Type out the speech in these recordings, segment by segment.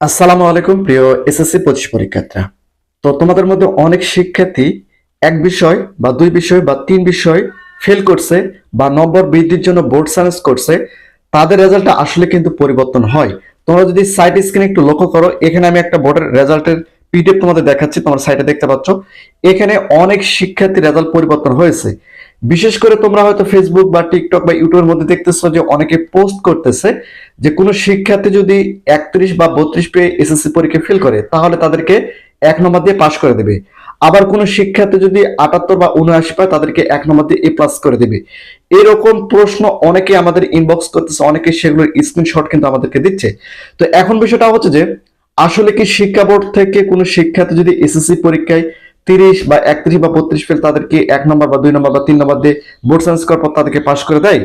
আসসালামু আলাইকুম, প্রিয় এসএসসি পঁচিশ পরীক্ষার্থীরা। তো তোমাদের মধ্যে অনেক শিক্ষার্থী এক বিষয় বা দুই বিষয় বা তিন বিষয় ফেল করছে বা নম্বর বৃদ্ধির জন্য বোর্ড সায়েন্স করছে, তাদের রেজাল্টটা আসলে কিন্তু পরিবর্তন হয়। তোমরা যদি সাইট স্ক্রিনে একটু লক্ষ্য করো, এখানে আমি একটা বোর্ডের রেজাল্টের পিডিএফ তোমাদের দেখাচ্ছি, তোমার সাইটে দেখতে পাচ্ছ। এখানে অনেক শিক্ষার্থী রেজাল্ট পরিবর্তন হয়েছে। বিশেষ করে তোমরা হয়তো ফেসবুক বা টিকটক বা ইউটিউবের মধ্যে দেখতেছো যে অনেকে পোস্ট করতেছে যে কোনো শিক্ষার্থী যদি একত্রিশ বা বত্রিশ পেয়ে এসএসসি পরীক্ষা ফেল করে, তাহলে তাদেরকে এক নম্বর দিয়ে পাশ করে দেবে। আবার কোনো শিক্ষার্থী যদি আটাত্তর বা উনআশি পায়, তাদেরকে এক নম্বর দিয়ে এ প্লাস করে দেবে। এরকম প্রশ্ন অনেকে আমাদের ইনবক্স করতেছে, অনেকে সেগুলোর স্ক্রিনশট কিন্তু আমাদেরকে দিচ্ছে। তো এখন বিষয়টা হচ্ছে যে, আসলে কি শিক্ষা বোর্ড থেকে কোনো শিক্ষার্থী যদি এসএসসি পরীক্ষায় তিরিশ বা একত্রিশ বা বত্রিশ ফেল তাদেরকে এক নম্বর বা দুই নম্বর বা তিন নম্বর দিয়ে বোর্ড সায়েন্স করার পর তাদেরকে পাশ করে দেয়।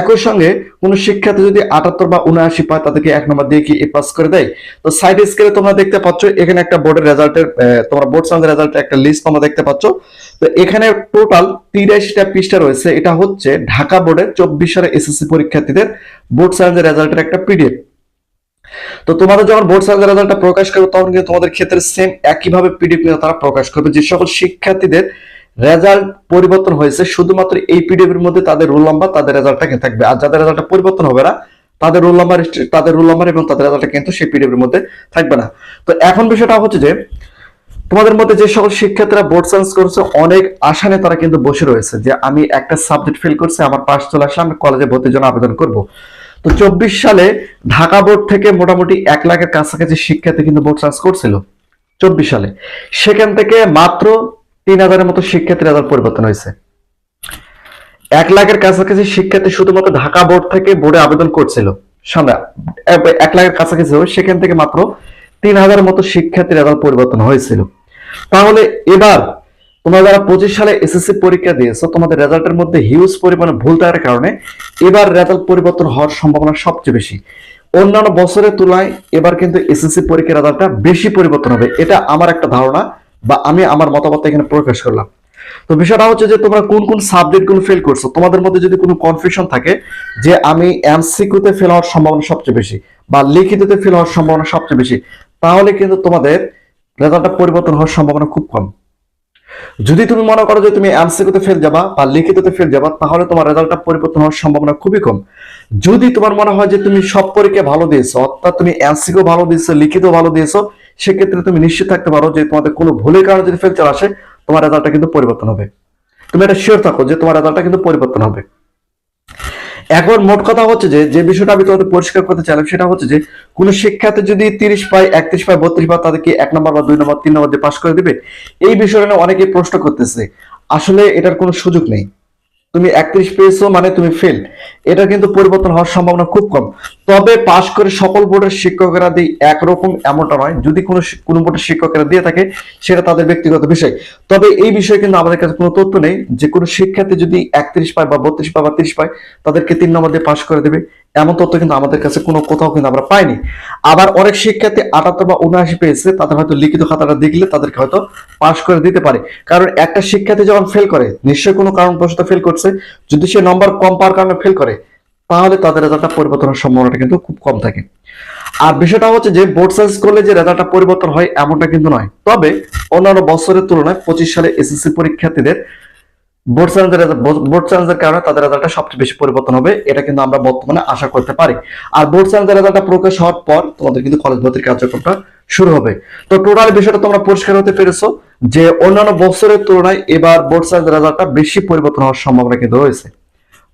একই সঙ্গে কোনো শিক্ষার্থী যদি আটাত্তর বা উনআশি পায়, তাদেরকে এক নম্বর দিয়ে কি এ পাস করে দেয়? তো সাইড স্কেলে তোমরা দেখতে পাচ্ছ, এখানে একটা বোর্ডের রেজাল্টের তোমরা বোর্ড সায়েন্স রেজাল্টের একটা লিস্ট তোমরা দেখতে পাচ্ছ। তো এখানে টোটাল তিরাশিটা পৃষ্ঠা রয়েছে। এটা হচ্ছে ঢাকা বোর্ডের চব্বিশ সালে এসএসসি পরীক্ষার্থীদের বোর্ড সায়েন্সের রেজাল্টের একটা পিডিএফ তো তোমাদের যখন বোর্ড সায়েন্সের রেজাল্টটা প্রকাশ করবে, তখন কিন্তু তোমাদের ক্ষেত্রে সেম একইভাবে পিডিএফ তারা প্রকাশ করবে যে সকল শিক্ষার্থীদের রেজাল্ট পরিবর্তন হয়েছে। শুধুমাত্র এই পিডিএফ এর মধ্যে তাদের রোল নাম্বার তাদের রেজাল্টটা কিন্তু থাকবে। আর যাদের রেজাল্টটা পরিবর্তন হবে না, তাদের রোল নাম্বার তাদের রোল নাম্বার এবং তাদের রেজাল্টটা কিন্তু সেই পিডিএফ এর মধ্যে থাকবে না। তো এখন বিষয়টা হচ্ছে যে, তোমাদের মধ্যে যে সকল শিক্ষার্থীরা বোর্ড সায়েন্স করছে, অনেক আশা তারা কিন্তু বসে রয়েছে যে আমি একটা সাবজেক্ট ফেল করছি, আমার পাশ চলে আসলে আমি কলেজে ভর্তির জন্য আবেদন করব। তো চব্বিশ সালে ঢাকা বোর্ড থেকে মোটামুটি এক লাখের কাছাকাছি শিক্ষার্থী কিন্তু বোর্ড সায়েন্স করছিল, চব্বিশ সালে। সেখান থেকে মাত্র তিন হাজারের মতো শিক্ষার্থী রেজাল্ট পরিবর্তন হয়েছে। এক লাখের কাছাকাছি শিক্ষার্থী শুধুমাত্র ঢাকা বোর্ড থেকে বোর্ডে আবেদন করছিল। এক- লাখের কাছাকাছি সেখান থেকে মাত্র তিন হাজারের মতো শিক্ষার্থী রেজাল্ট পরিবর্তন হয়েছিল। তাহলে এবার তোমরা যারা পঁচিশ সালে এসএসসি পরীক্ষা দিয়েছ। তোমাদের রেজাল্টের মধ্যে হিউজ পরিমাণে ভুল থাকার কারণে এবার রেজাল্ট পরিবর্তন হওয়ার সম্ভাবনা সবচেয়ে বেশি। অন্যান্য বছরের তুলনায় এবার কিন্তু এসএসসি পরীক্ষার রেজাল্টটা বেশি পরিবর্তন হবে। এটা আমার একটা ধারণা বা আমি আমার মতামত এখানে প্রকাশ করলাম। তো বিষয়টা হচ্ছে যে তোমরা কোন কোন সাবজেক্টগুলো ফেল করছ? তোমাদের মধ্যে যদি কোনো কনফিউশন থাকে যে আমি এমসিকিউতে ফেল হওয়ার সম্ভাবনা সবচেয়ে বেশি বা লিখিততে ফেল হওয়ার সম্ভাবনা সবচেয়ে বেশি, তাহলে কিন্তু তোমাদের রেজাল্টটা পরিবর্তন হওয়ার সম্ভাবনা খুব কম। যদি তুমি মনে করো যে তুমি এমসিকিউতে ফেল যাবা বা লিখিততে ফেল যাবা, তাহলে তোমার রেজাল্টটা পরিবর্তন হওয়ার সম্ভাবনা খুবই কম। যদি তোমার মনে হয় যে তুমি সব পরীক্ষা ভালো দিয়েছ, অর্থাৎ তুমি এমসিকিউ ভালো দিয়েছ, লিখিত ভালো দিয়েছ, সেক্ষেত্রে তুমি নিশ্চিত থাকতে পারো যে তোমাদের কোনো ভুলের কারণে যদি ফেল চলে আসে, তোমার রেজাল্টটা কিন্তু পরিবর্তন হবে। তুমি এটা শিওর থাকো যে তোমার রেজাল্টটা কিন্তু পরিবর্তন হবে। এখন মোট কথা হচ্ছে যে যে বিষয়টা আমি তোমাদের পরিষ্কার করতে চাইলাম সেটা হচ্ছে যে, কোন শিক্ষার্থী যদি তিরিশ পায়, একত্রিশ পায়, বত্রিশ পায়, তাদেরকে এক নম্বর বা দুই নম্বর, তিন নম্বর দিয়ে পাশ করে দিবে? এই বিষয়টা অনেকে প্রশ্ন করতেছে। আসলে এটার কোনো সুযোগ নেই। তুমি একত্রিশ পেয়েছ মানে তুমি ফেল এটা কিন্তু পরিবর্তন হওয়ার সম্ভাবনা খুব কম। তবে পাশ করে সকল বোর্ডের শিক্ষকেরা দিই একরকম এমনটা নয়। যদি কোনো কোনো বোর্ডের শিক্ষকেরা দিয়ে থাকে, সেটা তাদের ব্যক্তিগত বিষয়। তবে এই বিষয়ে কিন্তু আমাদের কাছে কোনো তথ্য নেই। যে কোনো শিক্ষার্থী যদি একত্রিশ পায় বা বত্রিশ পায় বা তিরিশ পায়, তাদেরকে তিন নম্বর দিয়ে পাশ করে দেবে। এমন তথ্য কিন্তু আমাদের কাছে কোনো কোথাও কিন্তু আমরা পাইনি। আবার অনেক শিক্ষার্থী আটাত্তর বা উনআশি পেয়েছে, তাদের হয়তো লিখিত খাতাটা দেখলে তাদেরকে হয়তো পাশ করে দিতে পারে। কারণ একটা শিক্ষার্থী যখন ফেল করে, নিশ্চয়ই কোনো কারণবশত ফেল করছে, যদি সে নম্বর কম পাওয়ার কারণে ফেল করে, তাহলে তাদের রেজাল্টটা পরিবর্তনের সম্ভাবনাটা কিন্তু খুব কম থাকে। আর বিষয়টা হচ্ছে যে বোর্ড সায়েন্স করলে যে রেজাল্টটা পরিবর্তন হয়, এমনটা কিন্তু নয়। তবে অন্যান্য বছরের তুলনায় পঁচিশ সালে এসএসসি পরীক্ষার্থীদের বোর্ড সায়েন্সের বোর্ড সায়েন্সের কারণে তাদের রেজাল্টটা সবচেয়ে বেশি পরিবর্তন হবে, এটা কিন্তু আমরা বর্তমানে আশা করতে পারি। আর বোর্ড সায়েন্সের রেজাল্টটা প্রকাশ হওয়ার পর তোমাদের কিন্তু কলেজ ভর্তির কার্যক্রমটা শুরু হবে। তো টোটাল বিষয়টা তোমরা পরিষ্কার হতে পেরেছ যে অন্যান্য বছরের তুলনায় এবার বোর্ড সায়েন্সের রেজাল্টটা বেশি পরিবর্তন হওয়ার সম্ভাবনা কিন্তু রয়েছে।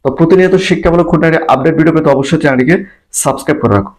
তো প্রতিনিয়ত শিক্ষামূলক খুঁটিনাটি আপডেট ভিডিও পেতে অবশ্যই চ্যানেলটিকে সাবস্ক্রাইব করে রাখো।